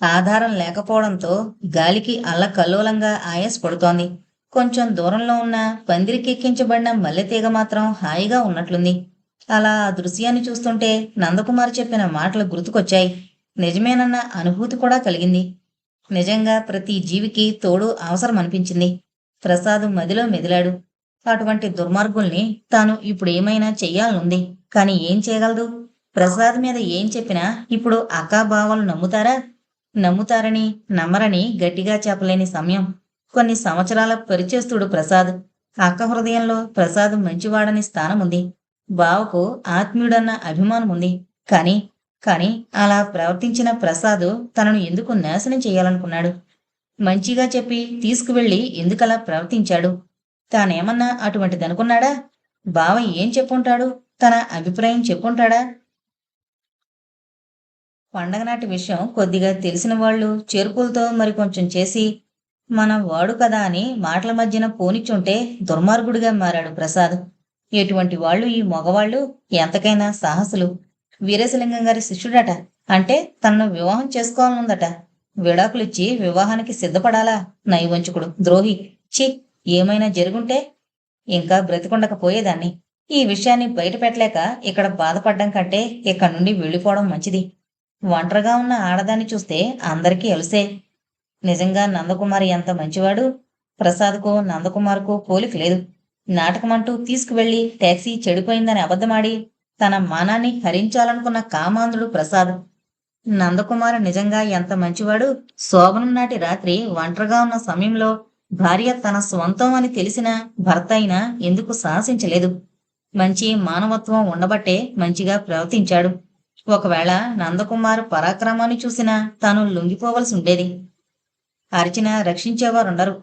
ఆధారం లేకపోవడంతో గాలికి అల్లకల్లోలంగా ఆయాస్ పడుతోంది కొంచెం దూరంలో ఉన్న పందిరికెక్కించబడిన మల్లెతీగ మాత్రం హాయిగా ఉన్నట్లుంది. అలా ఆ దృశ్యాన్ని చూస్తుంటే నందకుమార్ చెప్పిన మాటలు గుర్తుకొచ్చాయి. నిజమేనన్న అనుభూతి కూడా కలిగింది. నిజంగా ప్రతి జీవికి తోడు అవసరం అనిపించింది ప్రసాద్ మదిలో మెదిలాడు. అటువంటి దుర్మార్గుల్ని తాను ఇప్పుడు ఏమైనా చెయ్యాలనుంది. కాని ఏం చేయగలదు? ప్రసాద్ మీద ఏం చెప్పినా ఇప్పుడు అక్కాబావలు నమ్ముతారా? నమ్ముతారని నమ్మరని గట్టిగా చెప్పలేని సమయం. కొన్ని సంవత్సరాల పరిచేస్తుడు ప్రసాద్. అక్క హృదయంలో ప్రసాద్ మంచివాడని స్థానం ఉంది బావకు ఆత్మీయుడన్న అభిమానం ఉంది కాని కాని అలా ప్రవర్తించిన ప్రసాద్ తనను ఎందుకు నాశనం చేయాలనుకున్నాడు? మంచిగా చెప్పి తీసుకువెళ్ళి ఎందుకలా ప్రవర్తించాడు? తానేమన్నా అటువంటిదనుకున్నాడా? బావ ఏం చెప్పుంటాడు? తన అభిప్రాయం చెప్పుంటాడా? పండగ నాటి విషయం కొద్దిగా తెలిసిన వాళ్ళు చెరుకులతో మరి కొంచెం చేసి మన వాడు కదా అని మాటల మధ్యన పోనిచ్చుంటే దుర్మార్గుడిగా మారాడు ప్రసాద్. ఎటువంటి వాళ్ళు ఈ మగవాళ్ళు? ఎంతకైనా సాహసులు. వీరేశలింగం గారి శిష్యుడట. అంటే తనను వివాహం చేసుకోవాలనుందట. విడాకులిచ్చి వివాహానికి సిద్ధపడాలా? నైవంచుకుడు ద్రోహి. చి ఏమైనా జరుగుంటే ఇంకా బ్రతికుండకపోయేదాన్ని. ఈ విషయాన్ని బయట పెట్టలేక ఇక్కడ బాధపడ్డం కంటే ఇక్కడ నుండి వెళ్ళిపోవడం మంచిది. ఒంటరిగా ఉన్న ఆడదాన్ని చూస్తే అందరికీ ఎలుసే. నిజంగా నందకుమారి ఎంత మంచివాడు? ప్రసాద్కు నందకుమార్కు పోలిక లేదు. నాటకమంటూ తీసుకువెళ్ళి ట్యాక్సీ చెడిపోయిందని అబద్ధమాడి తన మానాన్ని హరించాలనుకున్న కామాంధుడు ప్రసాద్. నందకుమార్ నిజంగా ఎంత మంచివాడు? శోభనం నాటి రాత్రి ఒంటరిగా ఉన్న సమయంలో భార్య తన స్వంతం అని తెలిసిన భర్త అయినా ఎందుకు సాహసించలేదు? మంచి మానవత్వం ఉండబట్టే మంచిగా ప్రవర్తించాడు. ఒకవేళ నందకుమార్ పరాక్రమాన్ని చూసినా తాను లొంగిపోవలసి ఉండేది. అర్చన రక్షించేవారుండరు.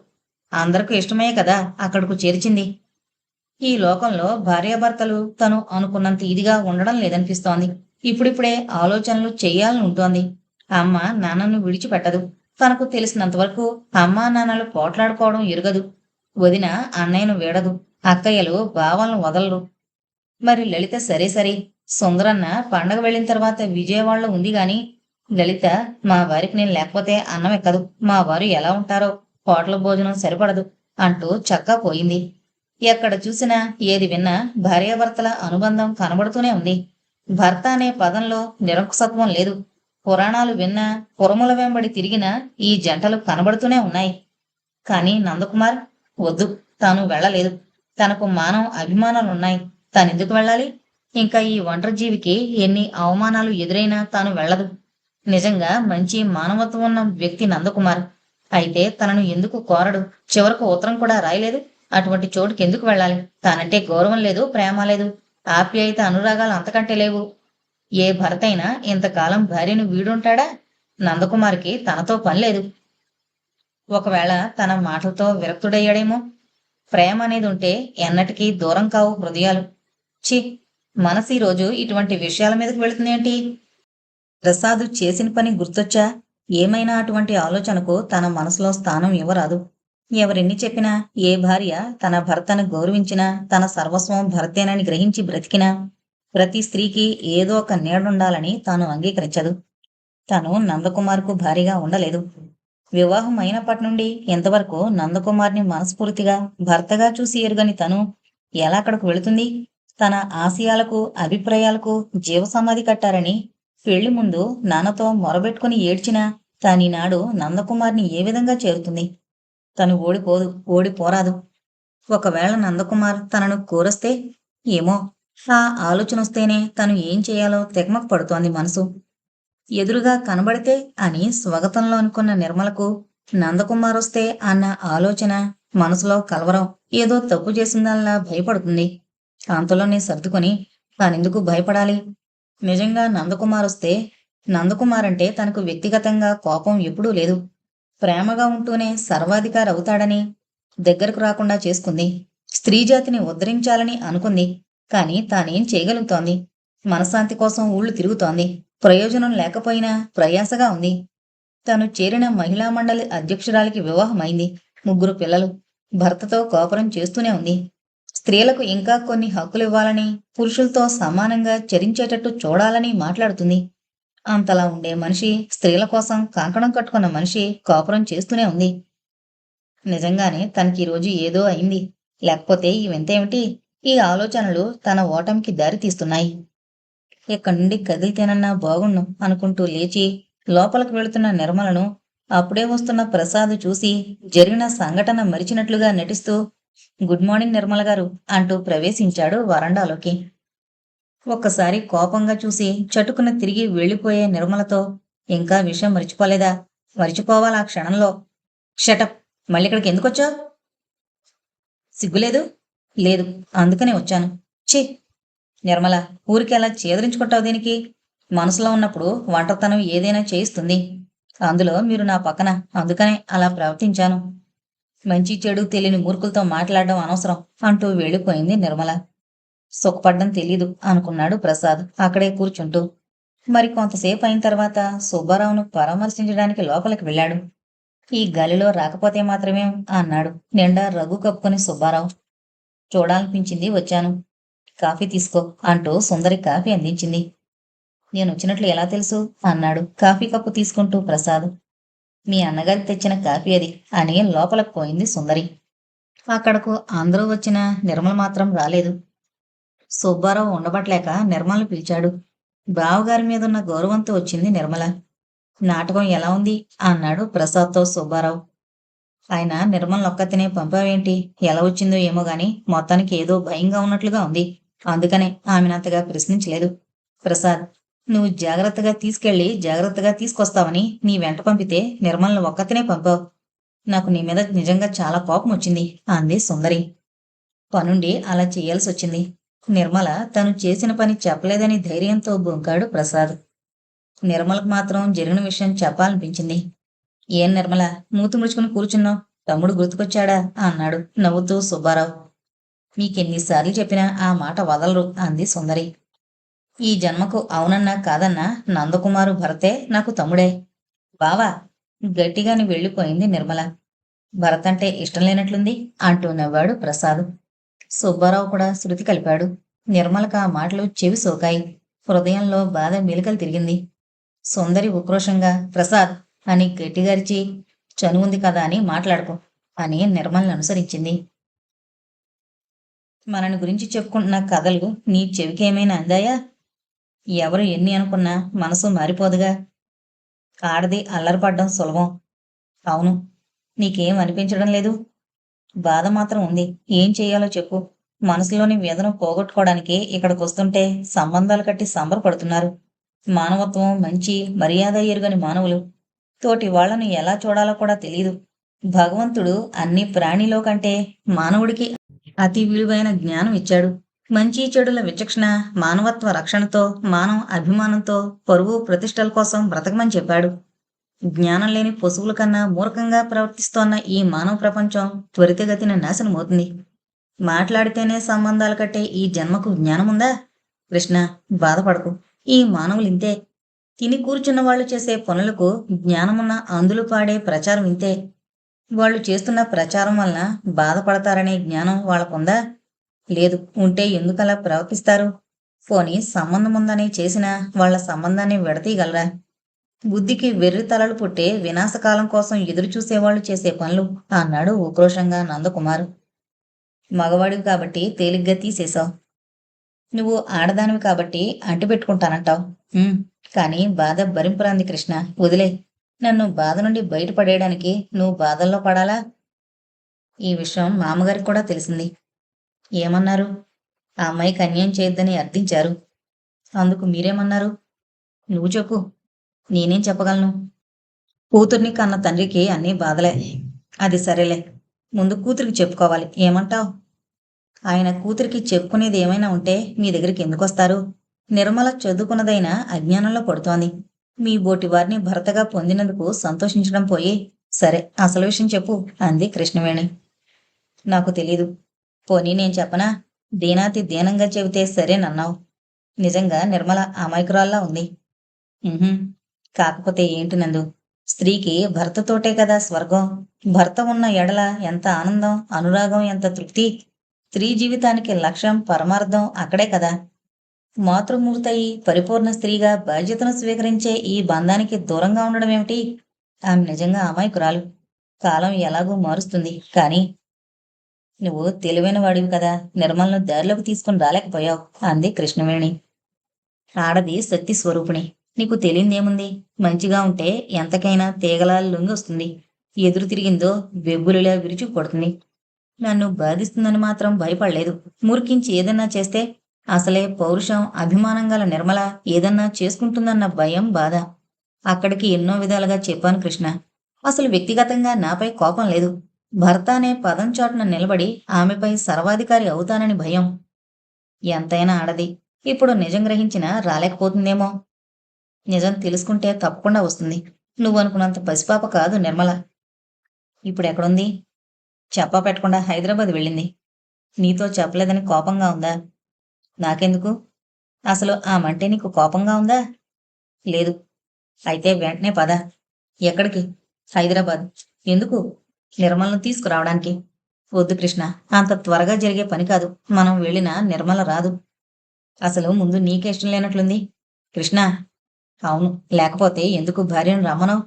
అందరికీ ఇష్టమే కదా అక్కడకు చేర్చింది. ఈ లోకంలో భార్యాభర్తలు తను అనుకున్నంత ఇదిగా ఉండడం లేదనిపిస్తోంది. ఇప్పుడిప్పుడే ఆలోచనలు చేయాలని ఉంటోంది. అమ్మ నాన్నను విడిచిపెట్టదు. తనకు తెలిసినంతవరకు అమ్మా నాన్నలు పోట్లాడుకోవడం ఎరగదు. వదిన అన్నయ్యను వీడదు. అక్కయ్యలు బావలను వదలరు. మరి లలిత సరే సరే సుందరన్న పండగ వెళ్ళిన తర్వాత విజయవాడలో ఉంది గాని లలిత మా వారికి నేను లేకపోతే అన్నం ఎక్కదు మా వారు ఎలా ఉంటారో హోటల్ భోజనం సరిపడదు అంటూ చక్కా పోయింది. ఎక్కడ చూసినా ఏది విన్నా భార్యాభర్తల అనుబంధం కనబడుతూనే ఉంది. భర్త అనే పదంలో నిరంకుశత్వం లేదు. పురాణాలు విన్నా పురముల వెంబడి తిరిగినా ఈ జంటలు కనబడుతూనే ఉన్నాయి. కానీ నందకుమార్ వద్దు తాను వెళ్ళలేదు. తనకు మానవ అభిమానాలున్నాయి. తానెందుకు వెళ్ళాలి? ఇంకా ఈ ఒంటరి జీవికి ఎన్ని అవమానాలు ఎదురైనా తాను వెళ్ళదు. నిజంగా మంచి మానవత్వం ఉన్న వ్యక్తి నందకుమార్. అయితే తనను ఎందుకు కోరడు? చివరకు ఉత్తరం కూడా రాయలేదు. అటువంటి చోటుకి ఎందుకు వెళ్ళాలి? తానంటే గౌరవం లేదు ప్రేమ లేదు. ఆప్యాయత అనురాగాలు అంతకంటే లేవు. ఏ భర్తైనా ఇంతకాలం భార్యను వీడుంటాడా? నందకుమార్కి తనతో పని లేదు. ఒకవేళ తన మాటలతో విరక్తుడయ్యాడేమో? ప్రేమ అనేది ఉంటే ఎన్నటికీ దూరం కావు హృదయాలు. చి మనసు ఈరోజు రోజు ఇటువంటి విషయాల మీదకి వెళుతుందేంటి? ప్రసాద్ చేసిన పని గుర్తొచ్చా? ఏమైనా అటువంటి ఆలోచనకు తన మనసులో స్థానం ఇవ్వరాదు. ఎవరెన్ని చెప్పినా ఏ భార్య తన భర్తను గౌరవించినా తన సర్వస్వం భర్తేనని గ్రహించి బ్రతికినా ప్రతి స్త్రీకి ఏదో ఒక నీడుండాలని తాను అంగీకరించదు. తను నందకుమార్కు భారీగా ఉండలేదు. వివాహం అయినప్పటి నుండి ఇంతవరకు నందకుమార్ని మనస్ఫూర్తిగా భర్తగా చూసి ఎరుగని తను ఎలా అక్కడకు వెళుతుంది? తన ఆశయాలకు అభిప్రాయాలకు జీవసమాధి కట్టారని పెళ్ళి ముందు నాన్నతో మొరబెట్టుకుని ఏడ్చినా తానీనాడు నందకుమార్ని ఏ విధంగా చేరుతుంది? తను ఓడిపోదు ఓడిపోరాదు. ఒకవేళ నందకుమార్ తనను కోరస్తే ఏమో? ఆ ఆలోచన వస్తేనే తను ఏం చేయాలో తెగమకు పడుతోంది మనసు. ఎదురుగా కనబడితే అని స్వగతంలో అనుకున్న నిర్మలకు నందకుమార్ వస్తే అన్న ఆలోచన మనసులో కలవరం. ఏదో తప్పు చేసిందల్లా భయపడుతుంది. అంతలోనే సర్దుకొని తానెందుకు భయపడాలి? నిజంగా నందకుమార్ వస్తే నందకుమార్ అంటే తనకు వ్యక్తిగతంగా కోపం ఎప్పుడూ లేదు. ప్రేమగా ఉంటూనే సర్వాధికారి అవుతాడని దగ్గరకు రాకుండా చేసుకుంది. స్త్రీజాతిని ఉద్ధరించాలని అనుకుంది. కాని తానేం చేయగలుగుతోంది? మనశాంతి కోసం ఊళ్ళు తిరుగుతోంది. ప్రయోజనం లేకపోయినా ప్రయాసగా ఉంది. తను చేరిన మహిళా మండలి అధ్యక్షురాలికి వివాహమైంది. ముగ్గురు పిల్లలు. భర్తతో కోపరం చేస్తూనే ఉంది. స్త్రీలకు ఇంకా కొన్ని హక్కులు ఇవ్వాలని పురుషులతో సమానంగా చరించేటట్టు చూడాలని మాట్లాడుతుంది. అంతలా ఉండే మనిషి స్త్రీల కోసం కంకణం కట్టుకున్న మనిషి కాపురం చేస్తూనే ఉంది. నిజంగానే తనకి ఈరోజు ఏదో అయింది. లేకపోతే ఈ వింతేమిటి ఈ ఆలోచనలు తన ఓటమికి దారి తీస్తున్నాయి. ఇక్కడి నుండి కదిలితేనన్నా బాగుండు అనుకుంటూ లేచి లోపలికి వెళుతున్న నిర్మలను అప్పుడే వస్తున్న ప్రసాద్ చూసి జరిగిన సంఘటన మరిచినట్లుగా నటిస్తూ గుడ్ మార్నింగ్ నిర్మల గారు అంటూ ప్రవేశించాడు వరండాలోకి. ఒక్కసారి కోపంగా చూసి చటుకున తిరిగి వెళ్ళిపోయే నిర్మలతో ఇంకా విషయం మరిచిపోలేదా? మరిచిపోవాలా ఆ క్షణంలో? షటప్ మళ్ళీ ఇక్కడికి ఎందుకు వచ్చావు? సిగ్గులేదు? లేదు అందుకనే వచ్చాను. ఛీ! నిర్మల ఊరికి అలా చేదరించుకుంటావు దీనికి? మనసులో ఉన్నప్పుడు వంటతనం ఏదైనా చేయిస్తుంది. అందులో మీరు నా పక్కన అందుకనే అలా ప్రవర్తించాను. మంచి చెడు తెలియని మూర్ఖులతో మాట్లాడడం అనవసరం అంటూ వెళ్ళిపోయింది నిర్మల. సుఖపడ్డం తెలీదు అనుకున్నాడు ప్రసాద్ అక్కడే కూర్చుంటూ. మరి కొంతసేపు అయిన తర్వాత సుబ్బారావును పరామర్శించడానికి లోపలికి వెళ్ళాడు. ఈ గలిలో రాకపోతే మాత్రమే అన్నాడు నిండా రఘు కప్పుకొని సుబ్బారావు. చూడాలనిపించింది వచ్చాను. కాఫీ తీసుకో అంటూ సుందరి కాఫీ అందించింది. నేను వచ్చినట్లు ఎలా తెలుసు? అన్నాడు. కాఫీ కప్పు తీసుకుంటూ ప్రసాద్. మీ అన్నగారికి తెచ్చిన కాఫీ అది. అని లోపల పోయింది సుందరి. అక్కడకు అందరూ వచ్చిన నిర్మల మాత్రం రాలేదు. సుబ్బారావు ఉండబట్లేక నిర్మలను పిలిచాడు. బావగారి మీద ఉన్న గౌరవంతో వచ్చింది నిర్మల. నాటకం ఎలా ఉంది? అన్నాడు ప్రసాద్తో సుబ్బారావు. ఆయన నిర్మలను ఒక్కతినే పంపావేంటి? ఎలా వచ్చిందో ఏమో గాని మొత్తానికి ఏదో భయంగా ఉన్నట్లుగా ఉంది. అందుకనే ఆమెనంతగా ప్రశ్నించలేదు. ప్రసాద్ నువ్వు జాగ్రత్తగా తీసుకెళ్ళి జాగ్రత్తగా తీసుకొస్తావని నీ వెంట పంపితే నిర్మల్ని ఒక్కతినే పంపావు. నాకు నీ మీద నిజంగా చాలా కోపం వచ్చింది అంది సుందరి. పనుండి అలా చేయాల్సి వచ్చింది. నిర్మల తను చేసిన పని చెప్పలేదని ధైర్యంతో బొంకాడు ప్రసాద్. నిర్మలకు మాత్రం జరిగిన విషయం చెప్పాలనిపించింది. ఏం నిర్మల మూతి ముడుచుకుని కూర్చున్నావు? తమ్ముడు గుర్తుకొచ్చాడా? అన్నాడు నవ్వుతూ సుబ్బారావు. మీకెన్నిసార్లు చెప్పినా ఆ మాట వదలరు అంది సుందరి. ఈ జన్మకు అవునన్నా కాదన్నా నందకుమారు భరతే నాకు తమ్ముడే. బావా గట్టిగాని వెళ్ళిపోయింది నిర్మల. భరత్ అంటే ఇష్టం లేనట్లుంది అంటూ నవ్వాడు ప్రసాద్. సుబ్బారావు కూడా శృతి కలిపాడు. నిర్మలకు ఆ మాటలు చెవి సోకాయి. హృదయంలో బాధ మెలికలు తిరిగింది. సుందరి ఉక్రోషంగా ప్రసాద్ అని గట్టిగారిచి చనువుంది కదా అని మాట్లాడుకో అని నిర్మల్ని అనుసరించింది. మనని గురించి చెప్పుకుంటున్న కథలు నీ చెవికి ఏమైనా అందాయా? ఎవరు ఎన్ని అనుకున్నా మనసు మారిపోదుగా. ఆడది అల్లరిపడ్డం సులభం. అవును నీకేం అనిపించడం లేదు? బాధ మాత్రం ఉంది. ఏం చేయాలో చెప్పు. మనసులోని వేదన పోగొట్టుకోవడానికి ఇక్కడికి వస్తుంటే సంబంధాలు కట్టి సంబరపడుతున్నారు. మానవత్వం మంచి మర్యాద ఎరుగని మానవులు. తోటి వాళ్ళను ఎలా చూడాలో కూడా తెలియదు భగవంతుడు అన్ని ప్రాణిలో కంటే మానవుడికి అతి విలువైన జ్ఞానం ఇచ్చాడు. మంచి చెడుల విచక్షణ మానవత్వ రక్షణతో మానవ అభిమానంతో పరువు ప్రతిష్టల కోసం బ్రతకమని చెప్పాడు. జ్ఞానం లేని పశువుల కన్నా మూర్ఖంగా ప్రవర్తిస్తోన్న ఈ మానవ ప్రపంచం త్వరితగతిన నాశనమవుతుంది మాట్లాడితేనే సంబంధాలు కట్టే ఈ జన్మకు జ్ఞానముందా? కృష్ణ బాధపడకు. ఈ మానవులు ఇంతే తిని కూర్చున్న వాళ్ళు చేసే పనులకు జ్ఞానమున్న అందులు పాడే ప్రచారం ఇంతే. వాళ్ళు చేస్తున్న ప్రచారం వలన బాధపడతారనే జ్ఞానం వాళ్ళకుందా? లేదు ఉంటే ఎందుకలా ప్రవర్తిస్తారు? పోనీ సంబంధం ఉందని చేసినా వాళ్ళ సంబంధాన్ని విడతీయగలరా? బుద్ధికి వెర్రి తలలు పుట్టే వినాశకాలం కోసం ఎదురు చూసేవాళ్ళు చేసే పనులు అన్నాడు ఉక్రోషంగా నందకుమారు. మగవాడివి కాబట్టి తేలిగ్గా తీసేశావు. నువ్వు ఆడదానివి కాబట్టి అంటిపెట్టుకుంటానంటావు కానీ బాధ భరింపురాంది కృష్ణ. వదిలే నన్ను బాధ నుండి బయటపడేయడానికి నువ్వు బాధల్లో పడాలా? ఈ విషయం మామగారికి కూడా తెలిసింది. ఏమన్నారు? ఆ అమ్మాయికి అన్యాయం చేయొద్దని అర్థించారు. అందుకు మీరేమన్నారు? నువ్వు చెప్పు. నేనేం చెప్పగలను? కూతుర్ని కన్న తండ్రికి అన్నీ బాధలే. అది సరేలే. ముందు కూతురికి చెప్పుకోవాలి. ఏమంటావు? ఆయన కూతురికి చెప్పుకునేది ఏమైనా ఉంటే మీ దగ్గరికి ఎందుకు వస్తారు? నిర్మల చదువుకున్నదైనా అజ్ఞానంలో పడుతోంది. మీ బోటి వారిని భర్తగా పొందినందుకు సంతోషించడం పోయి సరే అసలు విషయం చెప్పు అంది కృష్ణవేణి. నాకు తెలీదు. పోనీ నేను చెప్పనా? దీనాతి దీనంగా చెబితే సరేనన్నావు నిజంగా నిర్మల అమాయకురాల్లా ఉంది. కాకపోతే ఏంటి నందు? స్త్రీకి భర్తతోటే కదా స్వర్గం. భర్త ఉన్న ఎడల ఎంత ఆనందం అనురాగం ఎంత తృప్తి. స్త్రీ జీవితానికి లక్ష్యం పరమార్థం అక్కడే కదా. మాతృమూర్తయి పరిపూర్ణ స్త్రీగా బాధ్యతను స్వీకరించే ఈ బంధానికి దూరంగా ఉండడం ఏమిటి? ఆమె నిజంగా అమాయకురాలు. కాలం ఎలాగూ మారుస్తుంది. కానీ నువ్వు తెలివైన వాడివి కదా నిర్మలను దారిలోకి తీసుకుని రాలేకపోయావు. అంది కృష్ణవేణి. ఆడది శక్తి స్వరూపిణి. నీకు తెలియందేముంది? మంచిగా ఉంటే ఎంతకైనా తీగలా లొంగి వస్తుంది. ఎదురు తిరిగిందో వెబ్బులిలా విరుచు కొడుతుంది. నన్ను బాధిస్తుందని మాత్రం భయపడలేదు. మురికించి ఏదన్నా చేస్తే అసలే పౌరుషం అభిమానం గల నిర్మల ఏదన్నా చేసుకుంటుందన్న భయం బాధ. అక్కడికి ఎన్నో విధాలుగా చెప్పాను కృష్ణ. అసలు వ్యక్తిగతంగా నాపై కోపం లేదు. భర్త అనే పదం చాటున నిలబడి ఆమెపై సర్వాధికారి అవుతానని భయం. ఎంతైనా ఆడది. ఇప్పుడు నిజం గ్రహించినా రాలేకపోతుందేమో. నిజం తెలుసుకుంటే తప్పకుండా వస్తుంది. నువ్వు అనుకున్నంత పసిపాప కాదు నిర్మల. ఇప్పుడు ఎక్కడుంది? చెప్పా పెట్టకుండా హైదరాబాద్ వెళ్ళింది. నీతో చెప్పలేదని కోపంగా ఉందా? నాకెందుకు? అసలు ఆ మంటే నీకు కోపంగా ఉందా? లేదు. అయితే వెంటనే పద. ఎక్కడికి? హైదరాబాద్. ఎందుకు? నిర్మలను తీసుకురావడానికి. వద్దు కృష్ణ అంత త్వరగా జరిగే పని కాదు. మనం వెళ్ళినా నిర్మల రాదు. అసలు ముందు నీకే ఇష్టం లేనట్లుంది. కృష్ణ అవును లేకపోతే ఎందుకు భార్యను రమ్మనవు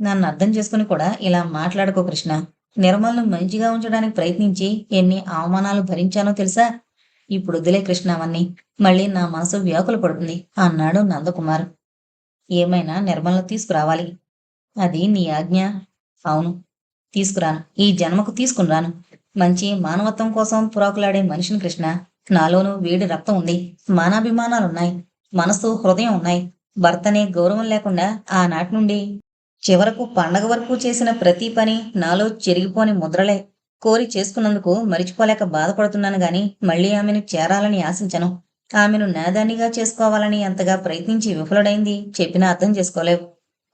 నన్ను అర్థం చేసుకుని కూడా ఇలా మాట్లాడుకో కృష్ణ. నిర్మలను మంచిగా ఉంచడానికి ప్రయత్నించి ఎన్ని అవమానాలు భరించానో తెలుసా? ఇప్పుడు వద్దులే కృష్ణ అవన్నీ. మళ్ళీ నా మనసు వ్యాకుల పడుతుంది అన్నాడు నందకుమార్. ఏమైనా నిర్మలను తీసుకురావాలి. అది నీ ఆజ్ఞ. అవును తీసుకురాను ఈ జన్మకు తీసుకునిరాను మంచి మానవత్వం కోసం పురాకులాడే మనిషిని కృష్ణ. నాలోనూ వేడి రక్తం ఉంది. మానాభిమానాలున్నాయి. మనసు హృదయం ఉన్నాయి. భర్తనే గౌరవం లేకుండా ఆనాటి నుండి చివరకు పండగ వరకు చేసిన ప్రతి పని నాలో చెరిగిపోని ముద్రలే. కోరి చేసుకున్నందుకు మరిచిపోలేక బాధపడుతున్నాను గాని మళ్ళీ ఆమెను చేరాలని ఆశించను. ఆమెను నాదానిగా చేసుకోవాలని అంతగా ప్రయత్నించి విఫలుడైంది చెప్పినా అర్థం చేసుకోలేవు.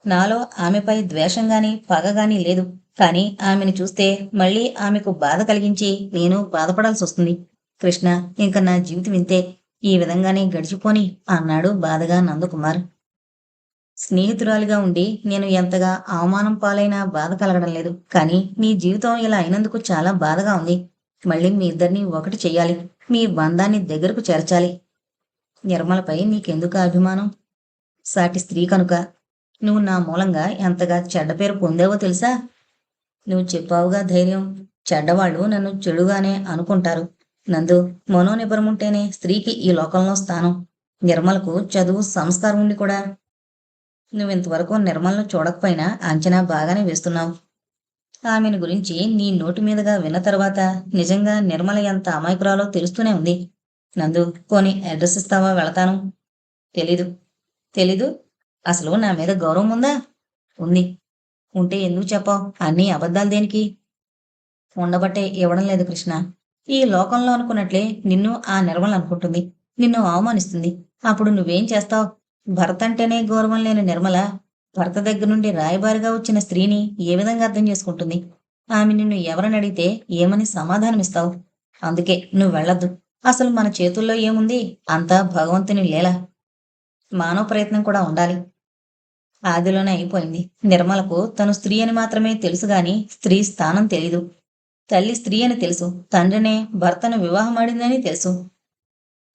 నాలో ఆమెపై ద్వేషం గాని పగ గాని లేదు. కానీ ఆమెను చూస్తే మళ్ళీ ఆమెకు బాధ కలిగించి నేను బాధపడాల్సి వస్తుంది. కృష్ణ ఇంక నా జీవితం ఇంతే. ఈ విధంగానే గడిచిపోని అన్నాడు బాధగా నందకుమార్. స్నేహితురాలిగా ఉండి నేను ఎంతగా అవమానం పాలైనా బాధ కలగడం లేదు. కానీ నీ జీవితం ఇలా అయినందుకు చాలా బాధగా ఉంది. మళ్ళీ మీ ఇద్దరిని ఒకటి చేయాలి మీ బంధాన్ని దగ్గరకు చేర్చాలి. నిర్మలపై నీకెందుకు అభిమానం? సాటి స్త్రీ కనుక నువ్వు నా మూలంగా ఎంతగా చెడ్డ పేరు పొందావో తెలుసా? నువ్వు చెప్పావుగా ధైర్యం. చెడ్డవాళ్ళు నన్ను చెడుగానే అనుకుంటారు. నందు మనోనిబరం ఉంటేనే స్త్రీకి ఈ లోకంలో స్థానం. నిర్మలకు చదువు సంస్కారం ఉండి కూడా. నువ్వింతవరకు నిర్మలను చూడకపోయినా అంచనా బాగానే వేస్తున్నావు. ఆమెను గురించి నీ నోటి మీదుగా విన్న తర్వాత నిజంగా నిర్మల ఎంత అమాయకురాలో తెలుస్తూనే ఉంది. నందు కొని అడ్రస్ ఇస్తావా వెళతాను. తెలీదు. తెలీదు? అసలు నా మీద గౌరవం ఉందా? ఉంది. ఉంటే ఎందుకు చెప్పావు? అన్నీ అబద్ధాలు దేనికి? ఉండబట్టే ఇవ్వడం లేదు కృష్ణ. ఈ లోకంలో అనుకున్నట్లే నిన్ను ఆ నిర్మల అనుకుంటుంది. నిన్ను అవమానిస్తుంది. అప్పుడు నువ్వేం చేస్తావు? భర్త అంటేనే గౌరవం లేని నిర్మల భర్త దగ్గర నుండి రాయబారిగా వచ్చిన స్త్రీని ఏ విధంగా అర్థం చేసుకుంటుంది? ఆమె నిన్ను ఎవరని అడిగితే ఏమని సమాధానమిస్తావు అందుకే నువ్వు వెళ్ళొద్దు. అసలు మన చేతుల్లో ఏముంది? అంతా భగవంతుని లేలా. మానవ ప్రయత్నం కూడా ఉండాలి. ఆదిలోనే అయిపోయింది. నిర్మలకు తను స్త్రీ అని మాత్రమే తెలుసు గాని స్త్రీ స్థానం తెలీదు. తల్లి స్త్రీ అని తెలుసు. తండ్రినే భర్తను వివాహమాడిందని తెలుసు.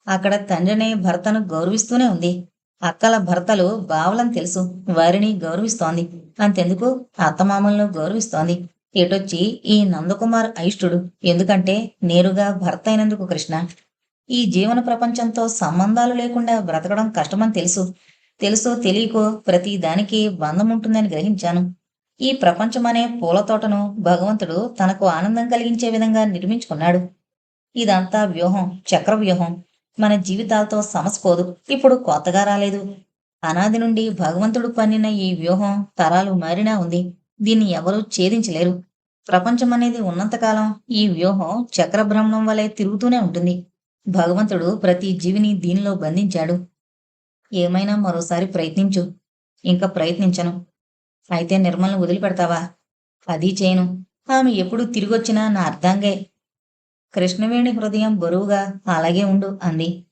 అక్కడ తండ్రినే భర్తను గౌరవిస్తూనే ఉంది. అక్కల భర్తలు బావలని తెలుసు. వారిని గౌరవిస్తోంది. అంతెందుకు? అత్తమామలను గౌరవిస్తోంది. ఎటొచ్చి ఈ నందకుమార్ అయిష్టుడు. ఎందుకంటే నేరుగా భర్త అయినందుకు కృష్ణ. ఈ జీవన ప్రపంచంతో సంబంధాలు లేకుండా బ్రతకడం కష్టమని తెలుసు. తెలుసో తెలియకో ప్రతి దానికి బంధం ఉంటుందని గ్రహించాను. ఈ ప్రపంచమనే పూల తోటను భగవంతుడు తనకు ఆనందం కలిగించే విధంగా నిర్మించుకున్నాడు. ఇదంతా వ్యూహం చక్ర వ్యూహం మన జీవితాలతో సమసిపోదు ఇప్పుడు కొత్తగా రాలేదు. అనాది నుండి భగవంతుడు పన్నిన ఈ వ్యూహం తరాలు మారినా ఉంది. దీన్ని ఎవరూ ఛేదించలేరు. ప్రపంచం అనేది ఉన్నంతకాలం ఈ వ్యూహం చక్రభ్రమణం వలె తిరుగుతూనే ఉంటుంది. భగవంతుడు ప్రతి జీవిని దీనిలో బంధించాడు. ఏమైనా మరోసారి ప్రయత్నించు. ఇంకా ప్రయత్నించను. అయితే నిర్మల్ని వదిలిపెడతావా? అది చేయను. ఆమె ఎప్పుడు తిరిగొచ్చినా నా అర్థంగే కృష్ణవేణి హృదయం బరువుగా అలాగే ఉండు అంది.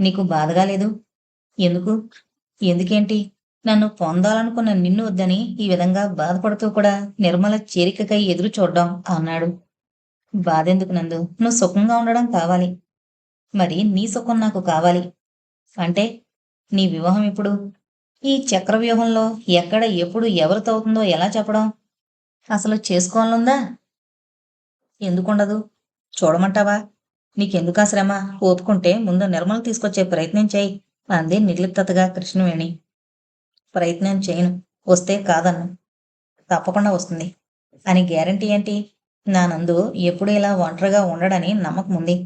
నీకు బాధగా లేదు? ఎందుకు? ఎందుకేంటి? నన్ను పొందాలనుకున్న నిన్ను వద్దని ఈ విధంగా బాధపడుతూ కూడా నిర్మల చేరికకై ఎదురు చూడ్డం అన్నాడు. బాధెందుకు నందు? నువ్వు సుఖంగా ఉండడం కావాలి. మరి నీ సుఖం నాకు కావాలి. అంటే నీ వివాహం ఇప్పుడు ఈ చక్రవ్యూహంలో ఎక్కడ ఎప్పుడు ఎవరితో అవుతుందో ఎలా చెప్పడం? అసలు చేసుకోవాలనుందా? ఎందుకుండదు? చూడమంటావా? నీకెందుకు ఆ శ్రమ? ఓపుకుంటే ముందు నిర్మలు తీసుకొచ్చే ప్రయత్నం చేయి. అంది నిర్లిప్తగా కృష్ణవేణి. ప్రయత్నం చేయను. వస్తే కాదన్ను. తప్పకుండా వస్తుంది. అని గ్యారంటీ ఏంటి? నా నందు ఎప్పుడు ఇలా ఒంటరిగా ఉండడని నమ్మకం ఉంది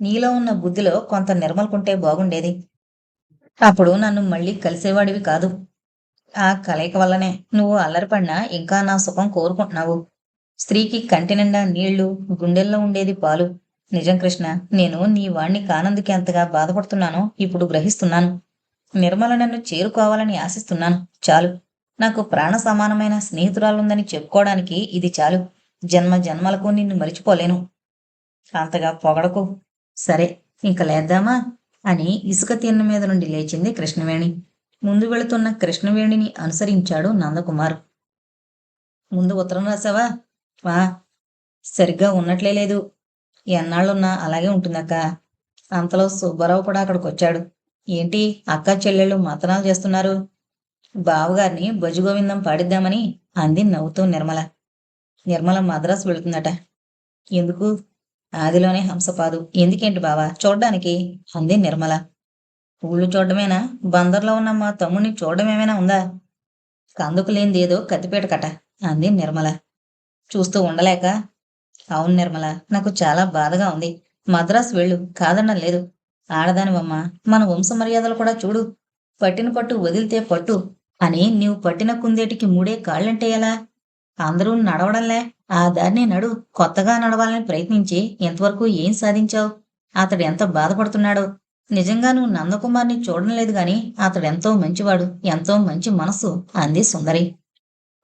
నీలో ఉన్న బుద్ధిలో కొంత నిర్మలుకుంటే బాగుండేది. అప్పుడు నన్ను మళ్ళీ కలిసేవాడివి కాదు. ఆ కలయిక వల్లనే నువ్వు అల్లరిపడినా ఇంకా నా సుఖం కోరుకుంటున్నావు. స్త్రీకి కంటి నిండా నీళ్ళు గుండెల్లో ఉండేది పాలు. నిజం కృష్ణ నేను నీ వాణ్ణి కానందుకే ఎంతగా బాధపడుతున్నానో ఇప్పుడు గ్రహిస్తున్నాను. నిర్మల నన్ను చేరుకోవాలని ఆశిస్తున్నాను. చాలు. నాకు ప్రాణ సమానమైన స్నేహితురాలుందని చెప్పుకోవడానికి ఇది చాలు. జన్మ జన్మలకు నిన్ను మరిచిపోలేను. అంతగా పొగడకు. సరే ఇంక లేద్దామా? అని ఇసుక తిన్న మీద నుండి లేచింది కృష్ణవేణి. ముందు వెళుతున్న కృష్ణవేణిని అనుసరించాడు నందకుమార్. ముందు ఉత్తరం రాసావా? వా సరిగ్గా ఉన్నట్లే లేదు. ఎన్నాళ్ళున్నా అలాగే ఉంటుందక్క. అంతలో సుబ్బారావు కూడా అక్కడికి వచ్చాడు ఏంటి అక్క చెల్లెళ్ళు మతనాలు చేస్తున్నారు? బావగారిని భజగోవిందం పాడిద్దామని అంది నవ్వుతూ నిర్మల. నిర్మల మద్రాసు వెళుతుందట. ఎందుకు? ఆదిలోనే హంసపాదు. ఎందుకేంటి బావా? చూడ్డానికి? అంది నిర్మల. ఊళ్ళు చూడడమేనా? బందర్లో ఉన్న మా తమ్ముడిని చూడడం ఏమైనా ఉందా? కందుకు లేనిదేదో కత్తిపేట కట అంది నిర్మల. చూస్తూ ఉండలేక అవును నిర్మల నాకు చాలా బాధగా ఉంది. మద్రాసు వెళ్ళు కాదన్న లేదు. ఆడదానివమ్మ మన వంశ మర్యాదలు కూడా చూడు. పట్టిన పట్టు వదిలితే పట్టు అని నీవు పట్టిన కుందేటికి మూడే కాళ్ళంటే ఎలా? అందరూ నడవడంలే. ఆ దారిని నడు. కొత్తగా నడవాలని ప్రయత్నించి ఎంతవరకు ఏం సాధించావు? అతడు ఎంత బాధపడుతున్నాడో? నిజంగా నువ్వు నందకుమార్ని చూడడం లేదు గాని అతడెంతో మంచివాడు ఎంతో మంచి మనసు అంది సుందరి.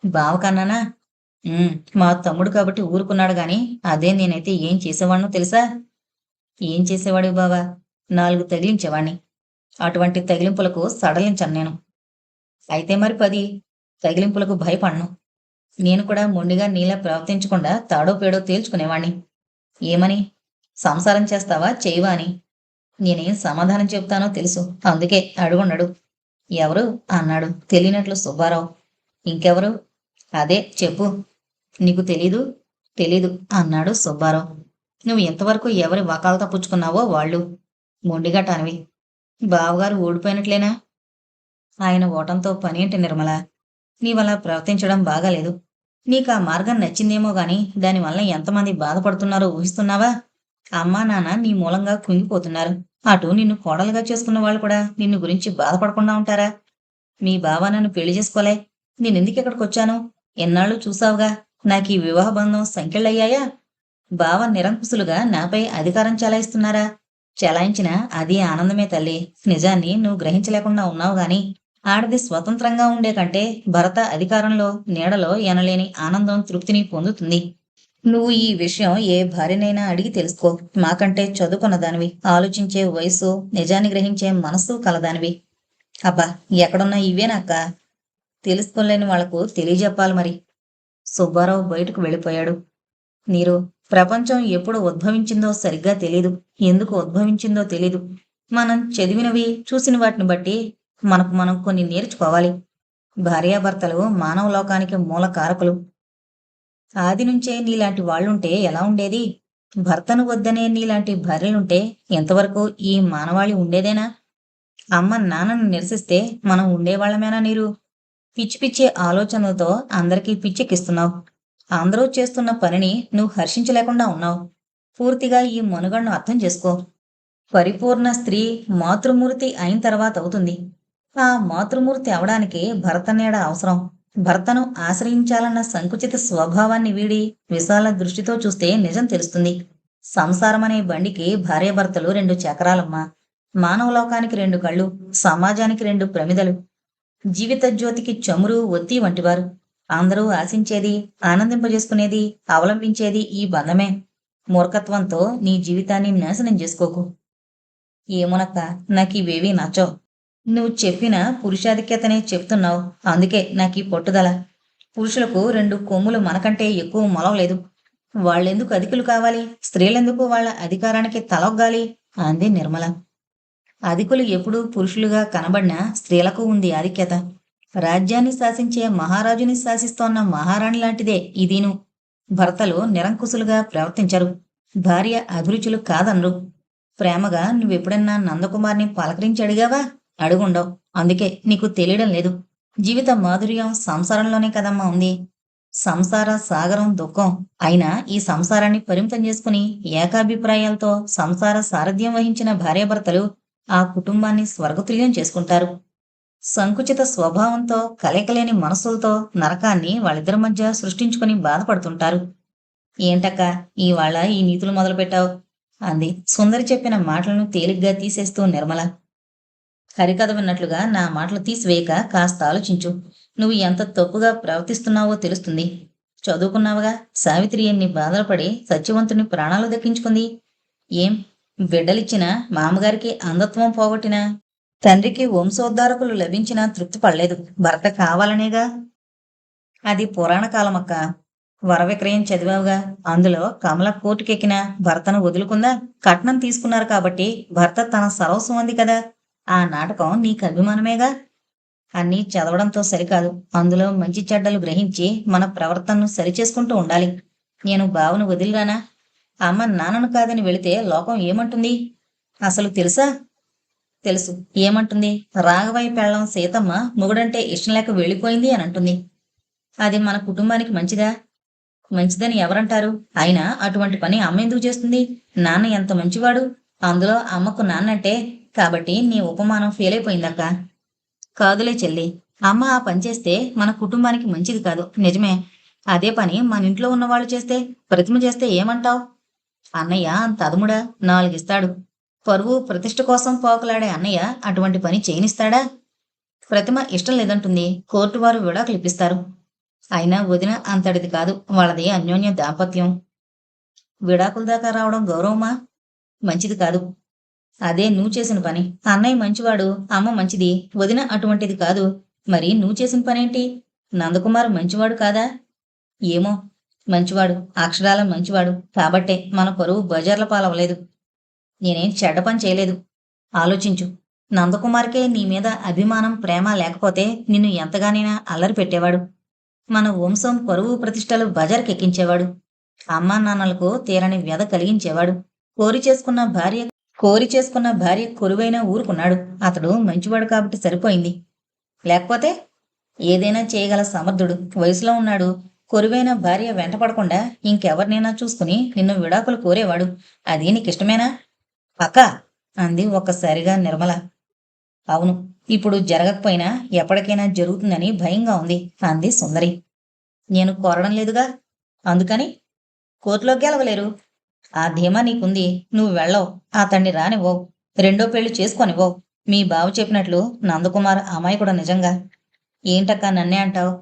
బావ కన్నానా? మా తమ్ముడు కాబట్టి ఊరుకున్నాడు గాని అదే నేనైతే ఏం చేసేవాడినో తెలుసా? ఏం చేసేవాడివి బావా? నాలుగు తగిలించేవాణ్ణి. అటువంటి తగిలింపులకు సడలించను నేను. అయితే మరి పది తగిలింపులకు భయపడను. నేను కూడా మొండిగా నీలా ప్రవర్తించకుండా తాడో పేడో తేల్చుకునేవాణ్ణి. ఏమని? సంసారం చేస్తావా? చేయవా అని. నేనేం సమాధానం చెప్తానో తెలుసు. అందుకే అడుగున్నాడు. ఎవరు? అన్నాడు. తెలియనట్లు సుబ్బారావు. ఇంకెవరు? అదే చెప్పు. నీకు తెలీదు? తెలీదు అన్నాడు సుబ్బారావు. నువ్వు ఇంతవరకు ఎవరి వకాలతో పుచ్చుకున్నావో వాళ్ళు. మొండిగటానివి బావగారు ఓడిపోయినట్లేనా ఆయన ఓటంతో పనేంటి నిర్మల? నీవలా ప్రవర్తించడం బాగాలేదు. నీకు ఆ మార్గం నచ్చిందేమో గాని దానివల్ల ఎంతమంది బాధపడుతున్నారో ఊహిస్తున్నావా? అమ్మా నాన్న నీ మూలంగా కుంగిపోతున్నారు. అటు నిన్ను కోడలుగా చేసుకున్న వాళ్ళు కూడా నిన్ను గురించి బాధపడకుండా ఉంటారా? మీ బావ నన్ను పెళ్ళి చేసుకోలే. నేనెందుకు ఇక్కడికి వచ్చాను? ఎన్నాళ్ళు చూసావుగా? నాకు ఈ వివాహ బంధం సంఖ్యలయ్యాయా బావ నిరంకుశులుగా నాపై అధికారం చెలాయిస్తున్నారా? చెలాయించిన అది ఆనందమే తల్లి. నిజాన్ని నువ్వు గ్రహించలేకుండా ఉన్నావు గాని ఆడది స్వతంత్రంగా ఉండే కంటే భరత అధికారంలో నీడలో ఎనలేని ఆనందం తృప్తిని పొందుతుంది. నువ్వు ఈ విషయం ఏ భార్యనైనా అడిగి తెలుసుకో. మాకంటే చదువుకున్న దానివి ఆలోచించే వయసు నిజాన్ని గ్రహించే మనస్సు కలదానివి. అబ్బా ఎక్కడున్నా ఇవేనక్క తెలుసుకోలేని వాళ్ళకు తెలియజెప్పాలి మరి. సుబ్బారావు బయటకు వెళ్ళిపోయాడు. నీరు ప్రపంచం ఎప్పుడు ఉద్భవించిందో సరిగ్గా తెలియదు ఎందుకు ఉద్భవించిందో తెలీదు. మనం చదివినవి చూసిన వాటిని బట్టి మనకు మనం కొన్ని నేర్చుకోవాలి. భార్యాభర్తలు మానవ లోకానికి మూల కారకులు. ఆది నుంచే నీలాంటి వాళ్ళుంటే ఎలా ఉండేది? భర్తను వద్దనే నీలాంటి భార్యలుంటే ఎంతవరకు ఈ మానవాళి ఉండేదేనా? అమ్మ నాన్నను నిరసిస్తే మనం ఉండేవాళ్ళమేనా నీరు? పిచ్చి పిచ్చి ఆలోచనలతో అందరికీ పిచ్చెక్కిస్తున్నావు. అందరూ చేస్తున్న పనిని నువ్వు హర్షించలేకుండా ఉన్నావు. పూర్తిగా ఈ మనుగడను అర్థం చేసుకో. పరిపూర్ణ స్త్రీ మాతృమూర్తి అయిన తర్వాత అవుతుంది. ఆ మాతృమూర్తి అవడానికి భర్త నీడ అవసరం. భర్తను ఆశ్రయించాలన్న సంకుచిత స్వభావాన్ని వీడి విశాల దృష్టితో చూస్తే నిజం తెలుస్తుంది. సంసారం అనే బండికి భార్యాభర్తలు రెండు చక్రాలమ్మా. మానవ లోకానికి రెండు కళ్ళు సమాజానికి రెండు ప్రమిదలు. జీవిత జ్యోతికి చమురు ఒత్తి వంటివారు. అందరూ ఆశించేది ఆనందింపజేసుకునేది అవలంబించేది ఈ బంధమే. మూర్ఖత్వంతో నీ జీవితాన్ని నాశనం చేసుకోకు. ఏమునక్క నాకు ఇవేవీ నచ్చవు. నువ్వు చెప్పిన పురుషాధిక్యతనే చెప్తున్నావు. అందుకే నాకు ఈ పట్టుదల పురుషులకు రెండు కొమ్ములు మనకంటే ఎక్కువ మొలవలేదు వాళ్ళెందుకు అధికులు కావాలి? స్త్రీలెందుకు వాళ్ళ అధికారానికి తలొగ్గాలి? అంది నిర్మల. అధికులు ఎప్పుడూ పురుషులుగా కనబడిన స్త్రీలకు ఉంది ఆధిక్యత. రాజ్యాన్ని శాసించే మహారాజుని శాసిస్తోన్న మహారాణి లాంటిదే ఇదీను భర్తలు నిరంకుశులుగా ప్రవర్తించరు. భార్య అభిరుచులు కాదనరు. ప్రేమగా నువ్వెప్పుడన్నా నందకుమార్ని పలకరించి అడిగావా? అడుగుండవు. అందుకే నీకు తెలియడం లేదు. జీవిత మాధుర్యం సంసారంలోనే కదమ్మా ఉంది. సంసార సాగరం దుఃఖం. అయినా ఈ సంసారాన్ని పరిమితం చేసుకుని ఏకాభిప్రాయాలతో సంసార సారథ్యం వహించిన భార్యాభర్తలు ఆ కుటుంబాన్ని స్వర్గతుల్యం చేసుకుంటారు. సంకుచిత స్వభావంతో కలయికలేని మనసులతో నరకాన్ని వాళ్ళిద్దరి మధ్య సృష్టించుకుని బాధపడుతుంటారు. ఏంటక్క ఇవాళ ఈ నీతులు మొదలుపెట్టావు? అంది సుందరి చెప్పిన మాటలను తేలిగ్గా తీసేస్తూ నిర్మల. హరికథ విన్నట్లుగా నా మాటలు తీసివేయక కాస్త ఆలోచించు. నువ్వు ఎంత తప్పుగా ప్రవర్తిస్తున్నావో తెలుస్తుంది. చదువుకున్నావుగా? సావిత్రి ఎన్ని బాధలు పడి సత్యవంతుని ప్రాణాలు దక్కించుకుంది. ఏం? బిడ్డలిచ్చిన మామగారికి అంధత్వం పోగొట్టిన? తండ్రికి వంశోద్ధారకులు లభించినా తృప్తి పడలేదు. భర్త కావాలనేగా? అది పురాణ కాలమక్క. వర విక్రయం చదివావుగా? అందులో కమల కోర్టుకెక్కిన భర్తను వదులుకుందా? కట్నం తీసుకున్నారు కాబట్టి భర్త తన సర్వస్వం ఉంది కదా. ఆ నాటకం నీకు అభిమానమేగా? అన్నీ చదవడంతో సరికాదు. అందులో మంచి చెడ్డలు గ్రహించి మన ప్రవర్తనను సరిచేసుకుంటూ ఉండాలి. నేను బావను వదిలిరానా? అమ్మ నాన్నను కాదని వెళితే లోకం ఏమంటుంది? అసలు తెలుసా? తెలుసు. ఏమంటుంది? రాఘవయ్య పెళ్ళం సీతమ్మ మొగుడంటే ఇష్టం లేక వెళ్ళిపోయింది అని అంటుంది. అది మన కుటుంబానికి మంచిదా? మంచిదని ఎవరంటారు? అయినా అటువంటి పని అమ్మ ఎందుకు చేస్తుంది? నాన్న ఎంత మంచివాడు? అందులో అమ్మకు నాన్నంటే కాబట్టి నీ ఉపమానం ఫెయిల్ అయిపోయిందక్క. కాదులే చెల్లి. అమ్మ ఆ పని చేస్తే మన కుటుంబానికి మంచిది కాదు. నిజమే. అదే పని మన ఇంట్లో ఉన్నవాళ్ళు చేస్తే ప్రతిమ చేస్తే ఏమంటావ్? అన్నయ్య అంత అదుముడా? నాలుగిస్తాడు. పరువు ప్రతిష్ట కోసం పోకలాడే అన్నయ్య అటువంటి పని చేయనిస్తాడా? ప్రతిమ ఇష్టం లేదంటుంది. కోర్టు వారు విడాకులు ఇప్పిస్తారు. అయినా వదిన అంతటిది కాదు. వాళ్ళది అన్యోన్య దాంపత్యం. విడాకుల దాకా రావడం గౌరవమా? మంచిది కాదు. అదే నువ్వు చేసిన పని. అన్నయ్య మంచివాడు అమ్మ మంచిది వదిన అటువంటిది కాదు. మరి నువ్వు చేసిన పనేంటి? నందకుమార్ మంచివాడు కాదా? ఏమో మంచివాడు అక్షరాల మంచివాడు. కాబట్టే మన పరువు బజార్ల పాలవలేదు నేనేం చెడ్డ పని చేయలేదు. ఆలోచించు. నందకుమార్కే నీ మీద అభిమానం ప్రేమ లేకపోతే నిన్ను ఎంతగానైనా అల్లరి పెట్టేవాడు. మన వంశం పరువు ప్రతిష్టలు బజార్కెక్కించేవాడు. అమ్మా నాన్నలకు తీరని వ్యధ కలిగించేవాడు. కోరి చేసుకున్న భార్య కోరి చేసుకున్న భార్య కొరువైన ఊరుకున్నాడు. అతడు మంచివాడు కాబట్టి సరిపోయింది. లేకపోతే ఏదైనా చేయగల సమర్థుడు వయసులో ఉన్నాడు. కొరువైన భార్య వెంటపడకుండా ఇంకెవరినైనా చూసుకుని నిన్ను విడాకులు కోరేవాడు. అది నీకిష్టమేనా? అక్క అంది ఒక్కసారిగా నిర్మల. అవును ఇప్పుడు జరగకపోయినా ఎప్పటికైనా జరుగుతుందని భయంగా ఉంది అంది సుందరి. నేను కోరడం లేదుగా? అందుకని కోర్టులో గెలవలేరు. ఆ ధీమా నీకుంది. నువ్వు వెళ్ళవు. అతన్ని రానివ్వవు. రెండో పెళ్ళి చేసుకొనివ్వవు. మీ బావ చెప్పినట్లు నందకుమార్ అమ్మాయి కూడా నిజంగా. ఏంటక్క నన్నే అంటావు?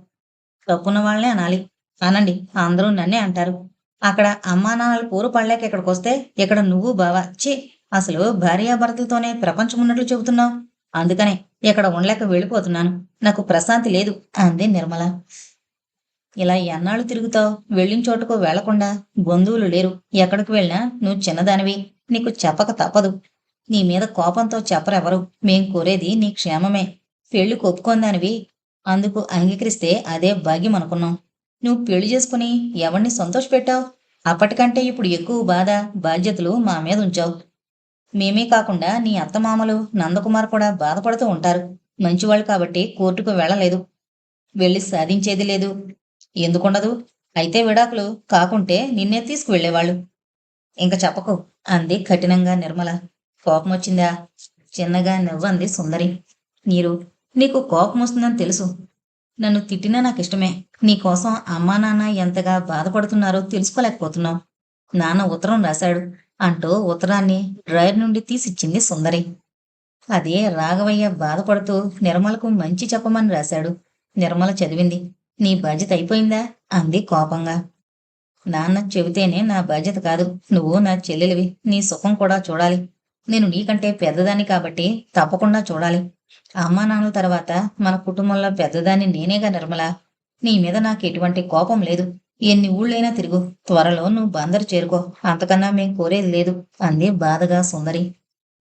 తప్పున్న వాళ్ళనే అనాలి. అనండి అందరూ నన్నే అంటారు. అక్కడ అమ్మా నాన్నలు పూరు పడలేక ఇక్కడికి వస్తే ఇక్కడ నువ్వు బావా. ఛీ అసలు భార్యాభర్తలతోనే ప్రపంచం ఉన్నట్లు చెబుతున్నావు? అందుకనే ఇక్కడ ఉండలేక వెళ్ళిపోతున్నాను. నాకు ప్రశాంతి లేదు. అంది నిర్మల. ఇలా ఎన్నాళ్ళు తిరుగుతావు? వెళ్ళిన చోటుకు వెళ్ళకుండా బంధువులు లేరు. ఎక్కడికి వెళ్ళినా నువ్వు చిన్నదానివి. నీకు చెప్పక తప్పదు. నీ మీద కోపంతో చెప్పరెవరు మేం కోరేది నీ క్షేమమే. పెళ్ళి కొప్పుకొందానివి అందుకు అంగీకరిస్తే అదే భాగ్యం అనుకున్నాం. నువ్వు పెళ్ళి చేసుకుని ఎవరిని సంతోషపెట్టావు? అప్పటికంటే ఇప్పుడు ఎక్కువ బాధ బాధ్యతలు మా మీద ఉంచావు. మేమే కాకుండా నీ అత్తమామలు నందకుమార్ కూడా బాధపడుతూ ఉంటారు. మంచివాళ్ళు కాబట్టి కోర్టుకు వెళ్ళలేదు. వెళ్ళి సాధించేది లేదు. ఎందుకుండదు? అయితే విడాకులు కాకుంటే నిన్నే తీసుకువెళ్ళేవాళ్ళు ఇంక చెప్పకు అంది కఠినంగా నిర్మల. కోపం వచ్చిందా చిన్నగా నవ్వంది సుందరి. నీరు నీకు కోపం వస్తుందని తెలుసు. నన్ను తిట్టినా నాకు ఇష్టమే నీకోసం అమ్మా నాన్న ఎంతగా బాధపడుతున్నారో తెలుసుకోలేకపోతున్నావు. నాన్న ఉత్తరం రాశాడు అంటూ ఉత్తరాన్ని డ్రైవర్ నుండి తీసిచ్చింది సుందరి. అదే రాఘవయ్య బాధపడుతూ నిర్మలకు మంచి చెప్పమని రాశాడు. నిర్మల చదివింది. నీ బాధ్యత అయిపోయిందా? అంది కోపంగా. నాన్న చెబితేనే నా బాధ్యత కాదు. నువ్వు నా చెల్లెలివి. నీ సుఖం కూడా చూడాలి. నేను నీకంటే పెద్దదాన్ని కాబట్టి తప్పకుండా చూడాలి. అమ్మా నాన్నల తర్వాత మన కుటుంబంలో పెద్దదాన్ని నేనేగా నిర్మల. నీ మీద నాకు ఎటువంటి కోపం లేదు. ఎన్ని ఊళ్ళైనా తిరుగు. త్వరలో నువ్వు బందరు చేరుకో. అంతకన్నా మేం కోరేది లేదు. అంది బాధగా సుందరి.